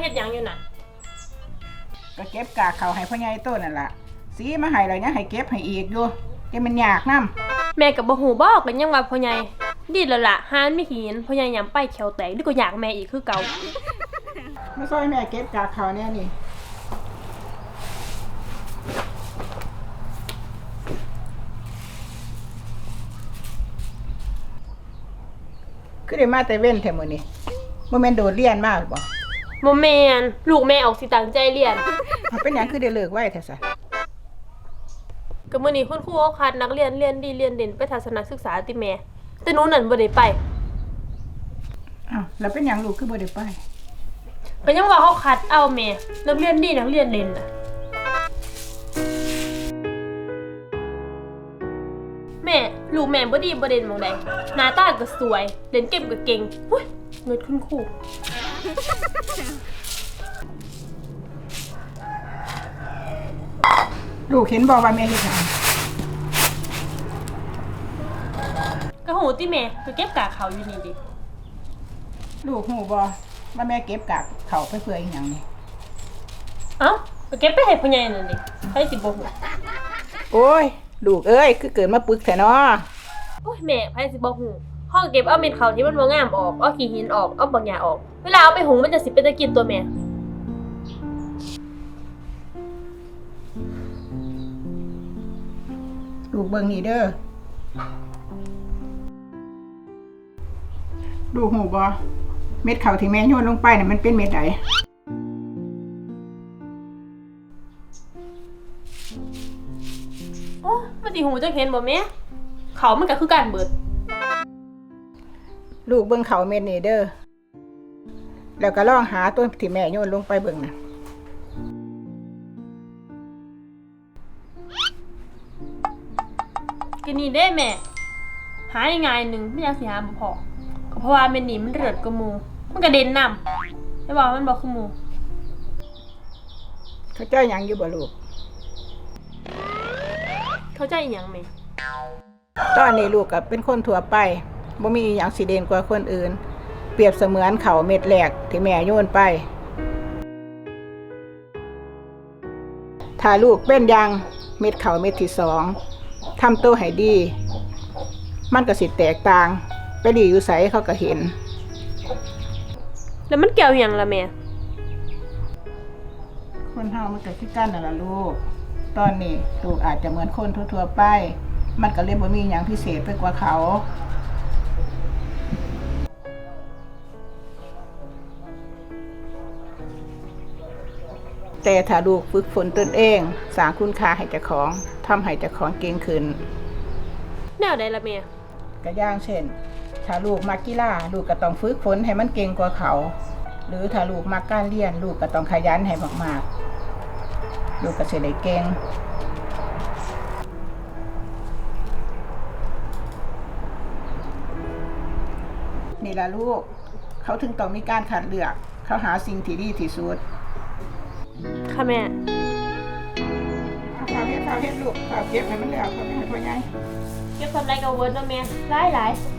เฮ็ดหยังอยู่น่ะ ก็เก็บกากเขาให้พ่อใหญ่ต้นนั่นล่ะสีมาให้แล้วยังให้เก็บให้อีกอยู่จะมันยากนํแม่ก็บ่ฮู้บอกกันยังว่าพ่อใหญ่ดีแล้วล่ะหามันมีหินพ่อใหญ่ยามไปแขวแตกดีกว่าอยากแม่อีกคือเก่ามาซอยแม่เก็บกากเขาเนี่ยนี่คือได้มาแต่เว้นแท้มื้อนี้บ่แม่นโดดเรียนมาห รือบ่บ่แม่นลูกแม่ออกสิตั้งใจเรียนเอาเป็นหยังคือได้เลิกไว้แท้ซะก็มื้อนี้คุณครูเขาคัดนักเรียนเรียนดีเรียนเด่นไปทัศนศึกษาติแม่แต่หนูนั่นบ่ได้ไปอ้าวแล้วเป็นหยังลูกคือบ่ได้ไป ก็ยังว่าเขาคัดเอาแม่นักเรียนดีนักเรียนเด่นน่ะแม่ลูกแม่บ่ดีบ่เด่นหมองใดหน้าตาก็สวยเล่นเกมก็เก่งหุ้ยเงินคุณครูลูกเห็นบอกว่าแม่เฮ็ดหยังก็หูติแม่ก็เก็บกากเขาอยู่นี่ดิลูกหูบ่ว่าแม่เก็บกากเขาไปเพื่ออีหยังนี่เอ้าก็เก็บไปให้พ่อใหญ่นั่นดิใครสิบ่ฮู้โอ้ย ลูกเอ้ย คือเกิดมาปึกแท้เนาะโอ้ยแม่ใครสิบ่ฮู้ พ่อก็เก็บเอาเม็ดเขาที่มันบ่งามออก เอาขี้หินออก เอาบางอย่างออก เวลาเอาไปหุงมันจะสิเป็นตะกินตัวแม่ลูกเบิ่งนี่เด้อลูกหูบ่เม็ดเขาที่แม่โยนลงไปน่ะมันเป็นเม็ดใดโอ้มันสิหูจักเห็นบ่แม่เขามันก็คือการเบิด ลูกเบิ่งเขาเม็ดนี่เด้อแล้วก็ลองหาตัวที่แม่โยนลงไปเบิ่งน่ะก็นี่เด้แม่ หาง่ายๆหนึงไม่อยากสิหาบ่พอก็เพราะว่าเม็ดนี้มันเลิศกว่าหมู่มันก็เด่นนำแต่ว่ามันบ่คือหมู่เขาเจ้าหยังอยู่บ่ลูก เข้าใจอีหยังแม่ ตอนนี้ลูกก็เป็นคนทั่วไป บ่มีอหย่างสิเด่นกว่าคนอื่น เปรียบเสมือนเขาเม็ดแรกที่แม่โยนไป ถ้าลูกเป็นอยังเม็ดเขาเม็ดที่สองทำตัวให้ดี มันก็สิแตกต่าง ไปดีอยู่ไสเขาก็เห็น แล้วมันเกี่ยวอหยังล่ะแม่ คนเฮามันก็คือกันนั่นล่ะลูก ตอนนี้ลูกอาจจะเหมือนคนทั่วๆไป มันก็เลยบ่มีหยังพิเศษไปกว่าเขา แต่ถ้าลูกฝึกฝนตนเอง สร้างคุณค่าให้เจ้าของทำให้เจ้าของเก่งขึ้นแนวใดล่ะแม่ ก็อย่างเช่น ถ้าลูกมักกีฬาลูกก็ต้องฝึกฝนให้มันเก่งกว่าเขา หรือถ้าลูกมักการเรียนลูกก็ต้องขยันให้มากๆ ลูกก็จะได้เก่ง นี่ละลูก เขาถึงต้องมีการคัดเลือก เขาหาสิ่งที่ดีที่สุด ค่ะแม่ข้าวเฮ็ดข้าวเฮ็ดลูกข้าวเก็บให้มันแล้วข้าวให้พ่อใหญ่เก็บทำไรกับเวิร์ดเนาะแม่หลายหลายๆ